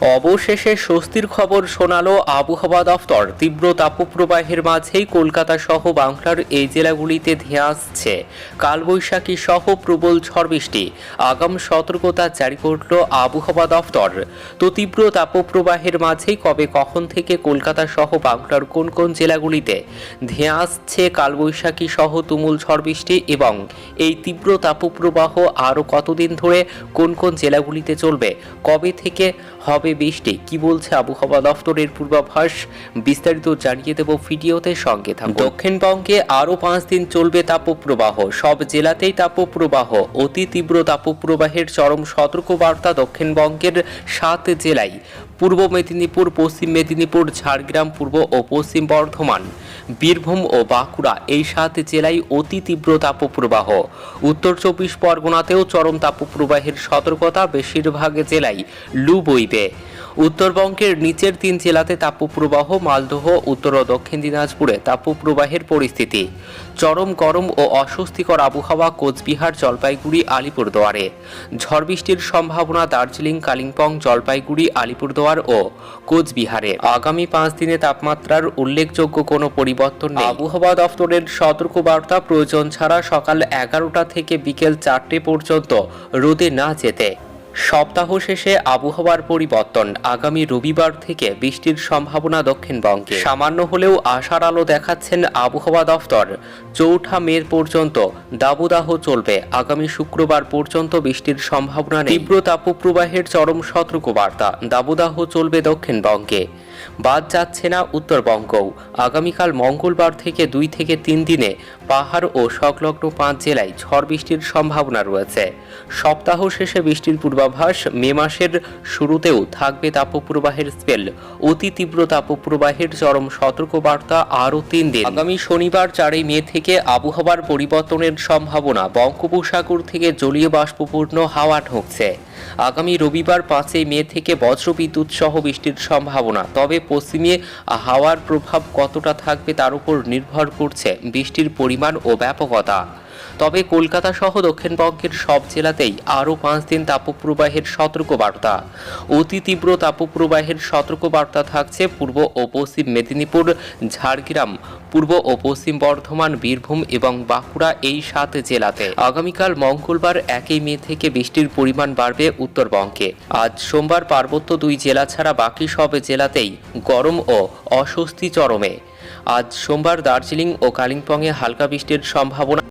অবশেষে স্বস্তির খবর শোনালো আবহাওয়া দফতর তীব্র তাপপ্রবাহের মাঝেই কলকাতা সহ বাংলার এই জেলাগুলিতে ধেয়ে আসছে। কালবৈশাখী সহ প্রবল ঝড় বৃষ্টি। আগাম সতর্কতা জারি করল আবহাওয়া দফতর তো তীব্র তাপপ্রবাহের মাঝেই কবে কখন থেকে কলকাতা সহ বাংলার কোন কোন জেলাগুলিতে ধেয়ে আসছে কালবৈশাখী সহ তুমুল ঝড় বৃষ্টি এবং এই তীব্র তাপপ্রবাহ আরও কতদিন ধরে কোন কোন জেলাগুলিতে চলবে? কবে থেকে হবে বৃষ্টি। কি বলছে আবহাওয়া দফতরের পূর্বাভাস? বিস্তারিত জানিয়ে দেব ভিডিওতে সঙ্গে থাকুন। দক্ষিণবঙ্গে আরও পাঁচ দিন চলবে তাপপ্রবাহ। সব জেলাতেই তাপপ্রবাহ। অতি তীব্র তাপপ্রবাহের চরম সতর্কবার্তা দক্ষিণবঙ্গের সাত জেলায়। পূর্ব মেদিনীপুর, পশ্চিম মেদিনীপুর, ঝাড়গ্রাম, পূর্ব ও পশ্চিম বর্ধমান। বীরভূম ও বাঁকুড়া এই সাত জেলায় অতি তীব্র তাপপ্রবাহ। উত্তর চব্বিশ পরগনাতেও চরম তাপপ্রবাহের সতর্কতা বেশিরভাগ জেলায় লু বইবে। উত্তরবঙ্গের নিচের তিন জেলাতে তাপপ্রবাহ, মালদহ, উত্তর ও দক্ষিণ দিনাজপুরে তাপপ্রবাহের পরিস্থিতি। চরম গরম ও অস্বস্তিকর আবহাওয়া কোচবিহার, জলপাইগুড়ি, আলিপুরদুয়ারে। ঝড় বৃষ্টির সম্ভাবনা দার্জিলিং, কালিম্পং, জলপাইগুড়ি, আলিপুরদুয়ার ও কোচবিহারে। আগামী পাঁচ দিনে তাপমাত্রার উল্লেখযোগ্য কোনো পরিবর্তন নেই। আবহাওয়া দফতরের সতর্কবার্তা, প্রয়োজন ছাড়া সকাল এগারোটা থেকে বিকেল চারটে পর্যন্ত রোদে না যেতে। সপ্তাহ শেষে আবহাওয়ার পরিবর্তন আগামী রবিবার থেকে বৃষ্টির সম্ভাবনা দক্ষিণবঙ্গে। সামান্য হলেও আশার আলো দেখাচ্ছেন আবহাওয়া দফতর। চৌঠা মে পর্যন্ত দাবদাহ চলবে। আগামী শুক্রবার পর্যন্ত বৃষ্টির সম্ভাবনা তীব্র তাপপ্রবাহের চরম সতর্কবার্তা। দাবদাহ চলবে দক্ষিণবঙ্গে। বাদ যাচ্ছে না উত্তরবঙ্গও আগামীকাল মঙ্গলবার থেকে দুই থেকে তিন দিনে পাহাড় ও সংলগ্ন পাঁচ জেলায় ঝড় বৃষ্টির সম্ভাবনা রয়েছে। সপ্তাহ শেষে বৃষ্টির পূর্বাভাস মে মাসের শুরুতেও থাকবে তাপপ্রবাহের স্পেল। অতি তীব্র তাপপ্রবাহের চরম সতর্কবার্তা আরও তিন দিন। আগামী শনিবার চারই মে থেকে আবহাওয়ার পরিবর্তনের সম্ভাবনা বঙ্গোপসাগর থেকে জলীয় বাষ্পপূর্ণ হাওয়া ঢুকছে। আগামী রবিবার পাঁচই মে থেকে বজ্রবিদ্যুৎ সহ বৃষ্টির সম্ভাবনা তবে পশ্চিমে হাওয়ার প্রভাব কতটা থাকবে তার উপর নির্ভর করছে বৃষ্টির পরিমাণ ও ব্যাপকতা। তবে কলকাতা সহ দক্ষিণবঙ্গের সব জেলাতেই আরও পাঁচ দিন তাপপ্রবাহের সতর্কবার্তা। অতি তীব্র তাপপ্রবাহের সতর্কবার্তা থাকছে পূর্ব ও পশ্চিম মেদিনীপুর, ঝাড়গ্রাম, পূর্ব ও পশ্চিম বর্ধমান, বীরভূম এবং বাঁকুড়া এই সাত জেলাতে। আগামীকাল মঙ্গলবার একই মে থেকে বৃষ্টির পরিমাণ বাড়বে উত্তরবঙ্গে। আজ সোমবার পার্বত্য দুই জেলা ছাড়া বাকি সব জেলাতেই গরম ও অস্বস্তি চরমে। আজ সোমবার দার্জিলিং ও কালিম্পংয়ে হালকা বৃষ্টির সম্ভাবনা